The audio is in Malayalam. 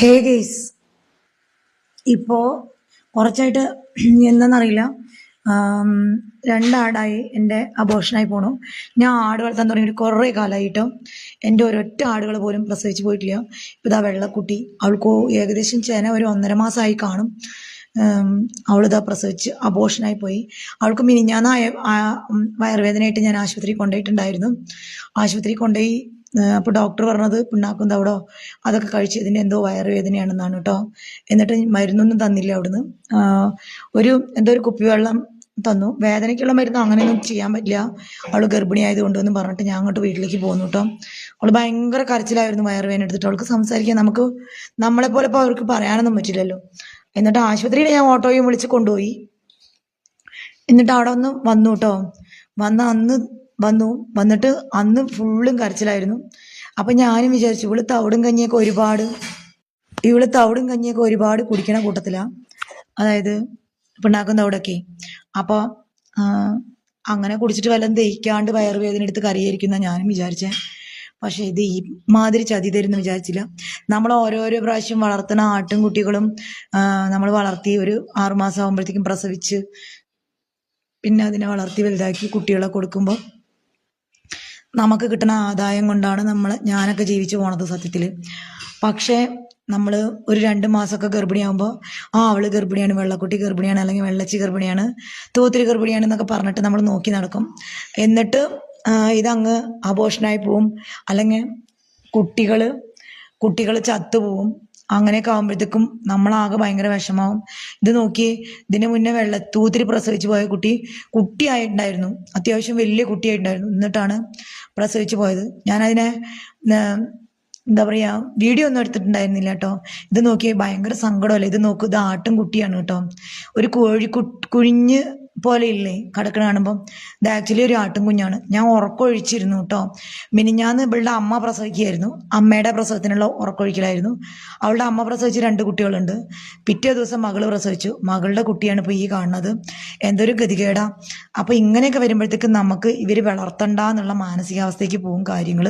ഹേ ഗെയ്സ് ഇപ്പോൾ കുറച്ചായിട്ട് എന്താണെന്നറിയില്ല രണ്ടാടായി എന്റെ അബോഷനായി പോണു. ഞാൻ ആട് വളർത്താൻ തുടങ്ങിയിട്ട് കുറേ കാലമായിട്ടും എന്റെ ഒരൊറ്റ ആടുകൾ പോലും പ്രസവിച്ച് പോയിട്ടില്ല. ഇപ്പം ഇതാ വെള്ളക്കുട്ടി. അവൾക്ക് ഏകദേശം ചേന ഒരു ഒന്നര മാസമായി കാണും. അവളിതാ പ്രസവിച്ച് അബോഷനായി പോയി. അവൾക്ക് മിനിഞ്ഞാന്ന് വയറുവേദനയായിട്ട് ഞാൻ ആശുപത്രിയിൽ കൊണ്ടുപോയിട്ടുണ്ടായിരുന്നു. ആശുപത്രിയിൽ കൊണ്ടുപോയി അപ്പോൾ ഡോക്ടർ പറഞ്ഞത് പിണ്ണാക്കും തവിടോ? അതൊക്കെ കഴിച്ച് ഇതിന്റെ എന്തോ വയറുവേദനയാണെന്നാണ് കേട്ടോ എന്നിട്ട് മരുന്നൊന്നും തന്നില്ല അവിടുന്ന്. ഒരു എന്തോ ഒരു കുപ്പിവെള്ളം തന്നു. വേദനയ്ക്കുള്ള മരുന്ന് അങ്ങനെയൊന്നും ചെയ്യാൻ പറ്റില്ല. അവൾ ഗർഭിണി ആയതുകൊണ്ടെന്ന് പറഞ്ഞിട്ട് ഞാൻ അങ്ങോട്ട് വീട്ടിലേക്ക് പോന്നു കേട്ടോ അവൾ ഭയങ്കര കരച്ചിലായിരുന്നു വയറുവേദന എടുത്തിട്ട്. അവൾക്ക് സംസാരിക്കാൻ നമുക്ക് നമ്മളെപ്പോലെ ഇപ്പോൾ അവർക്ക് പറയാനൊന്നും പറ്റില്ലല്ലോ. എന്നിട്ട് ആശുപത്രിയിൽ ഞാൻ ഓട്ടോയും വിളിച്ച് കൊണ്ടുപോയി. എന്നിട്ട് അവിടെ ഒന്ന് വന്നു കേട്ടോ വന്ന അന്ന് വന്നു. വന്നിട്ട് അന്ന് ഫുള്ളും കരച്ചിലായിരുന്നു. അപ്പം ഞാനും വിചാരിച്ചു ഇവൾ തവിടും കഞ്ഞിയൊക്കെ ഒരുപാട്. ഇവൾ തവിടും കഞ്ഞിയൊക്കെ ഒരുപാട് കുടിക്കണ കൂട്ടത്തിലാണ് അതായത് പിണ്ണാക്കും തവിടൊക്കെ. അപ്പോൾ അങ്ങനെ കുടിച്ചിട്ട് വല്ലതും ദഹിക്കാണ്ട് വയറുവേദന എടുത്ത് കറിയായിരിക്കുന്ന ഞാനും വിചാരിച്ചേ. പക്ഷേ ഇത് ഈ മാതിരി ചതി തരുമെന്ന് വിചാരിച്ചില്ല. നമ്മൾ ഓരോരോ പ്രാവശ്യം വളർത്തുന്ന ആട്ടും കുട്ടികളും നമ്മൾ വളർത്തി ഒരു ആറുമാസം ആകുമ്പോഴത്തേക്കും പ്രസവിച്ച് പിന്നെ അതിനെ വളർത്തി വലുതാക്കി കുട്ടികളെ കൊടുക്കുമ്പോൾ നമുക്ക് കിട്ടുന്ന ആദായം കൊണ്ടാണ് നമ്മൾ ഞാനൊക്കെ ജീവിച്ചു പോണത് സത്യത്തിൽ പക്ഷേ നമ്മൾ ഒരു രണ്ട് മാസമൊക്കെ ഗർഭിണിയാകുമ്പോൾ ആ അവൾ ഗർഭിണിയാണ് വെള്ളക്കുട്ടി ഗർഭിണിയാണ് അല്ലെങ്കിൽ വെള്ളച്ചി ഗർഭിണിയാണ് തൂത്തിരി ഗർഭിണിയാണ് എന്നൊക്കെ പറഞ്ഞിട്ട് നമ്മൾ നോക്കി നടക്കും. എന്നിട്ട് ഇതങ്ങ് അബോഷനായി പോവും. അല്ലെങ്കിൽ കുട്ടികൾ കുട്ടികൾ ചത്തുപോവും. അങ്ങനെയൊക്കെ ആകുമ്പോഴത്തേക്കും നമ്മളാകെ ഭയങ്കര വിഷമാവും. ഇത് നോക്കിയേ ഇതിന് മുന്നേ വെള്ള തൂത്തിരി പ്രസവിച്ച് പോയ കുട്ടി കുട്ടിയായിട്ടുണ്ടായിരുന്നു. അത്യാവശ്യം വലിയ കുട്ടിയായിട്ടുണ്ടായിരുന്നു. എന്നിട്ടാണ് പ്രസവിച്ച് പോയത്. ഞാനതിനെ എന്താ പറയുക വീഡിയോ ഒന്നും എടുത്തിട്ടുണ്ടായിരുന്നില്ല കേട്ടോ. ഇത് നോക്കിയേ ഭയങ്കര സങ്കടമല്ലേ? ഇത് നോക്കൂ ഇത് ആട്ടും കുട്ടിയാണ് കേട്ടോ. ഒരു കോഴി കു കുഞ്ഞ് പോലെ ഇല്ലേ കിടക്കണ കാണുമ്പം. ഇത് ആക്ച്വലി ഒരു ആട്ടും കുഞ്ഞാണ്. ഞാൻ ഉറക്കൊഴിച്ചിരുന്നു കേട്ടോ മിനിഞ്ഞാന്ന് ഇവളുടെ അമ്മ പ്രസവിക്കുകയായിരുന്നു. അമ്മയുടെ പ്രസവത്തിനുള്ള ഉറക്കൊഴിക്കലായിരുന്നു. അവളുടെ അമ്മ പ്രസവിച്ച് രണ്ട് കുട്ടികളുണ്ട്. പിറ്റേ ദിവസം മകൾ പ്രസവിച്ചു. മകളുടെ കുട്ടിയാണ് ഇപ്പോൾ ഈ കാണുന്നത്. എന്തൊരു ഗതികേടാ. അപ്പോൾ ഇങ്ങനെയൊക്കെ വരുമ്പോഴത്തേക്കും നമുക്ക് ഇവർ വളർത്തണ്ട എന്നുള്ള മാനസികാവസ്ഥയ്ക്ക് പോകും കാര്യങ്ങൾ